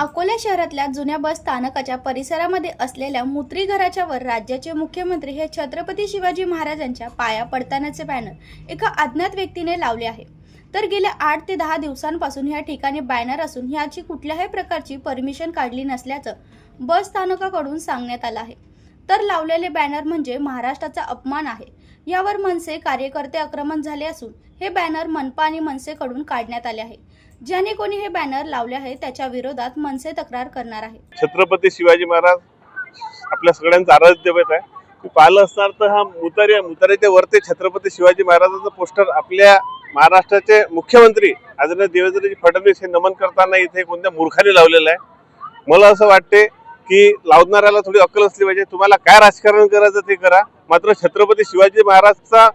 अकोला शहरातल्या जुन्या बस स्थानकाच्या परिसरामध्ये असलेल्या मुत्री घराच्या वर राज्याचे मुख्यमंत्री हे छत्रपती शिवाजी महाराजांच्या पाया पडतानाचे बॅनर एका अज्ञात व्यक्तीने लावले आहे. तर गेल्या आठ ते दहा दिवसांपासून या ठिकाणी बॅनर असून ह्याची कुठल्याही प्रकारची परमिशन काढली नसल्याचं बस स्थानकाकडून सांगण्यात आलं आहे. तर लावलेले बॅनर म्हणजे महाराष्ट्राचा अपमान आहे. यावर मनसे कार्यकर्ते आक्रमण झाले असून हे बॅनर मनपा आणि मनसेकडून काढण्यात आले आहे. ज्याने कोणी हे बॅनर लावले आहे त्याच्या विरोधात मनसे तक्रार करणार आहे छत्रपती शिवाजी महाराज आपल्या सगळ्यांचा आराध्य दैवत आहे. पाहिलं असणार तर हा मुतारे मुताऱ्याच्या वरती छत्रपती शिवाजी महाराजांचं पोस्टर आपल्या महाराष्ट्राचे मुख्यमंत्री आदरणीय देवेंद्रजी फडणवीस हे नमन करताना इथे कोणत्या मूर्खाने लावलेलं आहे. मला असं वाटते की लावणाऱ्याला थोडी अक्कल असली पाहिजे. तुम्हाला काय राजकारण करायचं ते करा. मात्र छत्रपती शिवाजी महाराजचा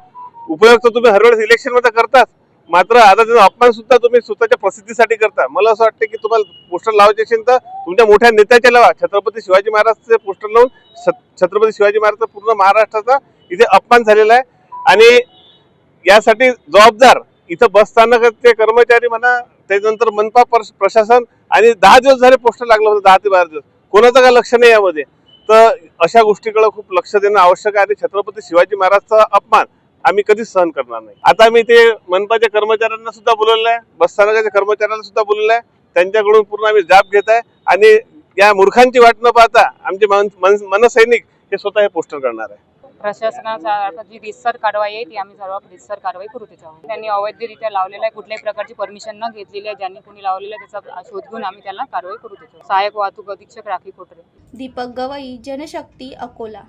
उपयोग तर तुम्ही हरवेळेस इलेक्शनमध्ये करताच. मात्र आता त्याचा अपमान सुद्धा तुम्ही स्वतःच्या प्रसिद्धीसाठी करता. मला असं वाटतं की तुम्हाला पोस्टर लावायचे असेल तर तुमच्या मोठ्या नेत्याच्या लावा. छत्रपती शिवाजी महाराजचे पोस्टर लावून छ- छत्रपती शिवाजी महाराजचा पूर्ण महाराष्ट्राचा इथे अपमान झालेला आहे. आणि यासाठी जबाबदार इथं बस ते कर्मचारी म्हणा त्याच्यानंतर मनपा प्रश- प्रशासन आणि दहा दिवस झाले पोस्टर लागलं होतं दहा ते बारा दिवस. कोणाचं काय लक्ष नाही यामध्ये? तर अशा गोष्टीकडे खूप लक्ष देणं आवश्यक आहे आणि छत्रपती शिवाजी महाराजचा अपमान आम्ही कधीच सहन करणार नाही. आता मी ते मनपाच्या कर्मचाऱ्यांना सुद्धा बोलवलेलं आहे बस स्थानकाच्या कर्मचाऱ्यांना सुद्धा बोलवलं आहे. त्यांच्याकडून पूर्ण आम्ही जाब घेत आहे आणि या मूर्खांची वाट न पाहता आमचे मन मन- मनसैनिक हे स्वतः हे पोस्टर करणार आहे. प्रशासनाचा जी रितसर कारवाई आहे ती आम्ही सर्व रितसर कारवाई करू त्याच्यावर. त्यांनी अवैधरित्या लावलेला आहे कुठल्याही प्रकारची परमिशन न घेतलेली आहे. ज्यांनी कोणी लावलेलं आहे त्याचा शोध घेऊन आम्ही त्यांना कारवाई करू त्याच्यावर. सहाय्यक वाहतूक अधीक्षक राखी कोटरे दीपक गवई जनशक्ती अकोला.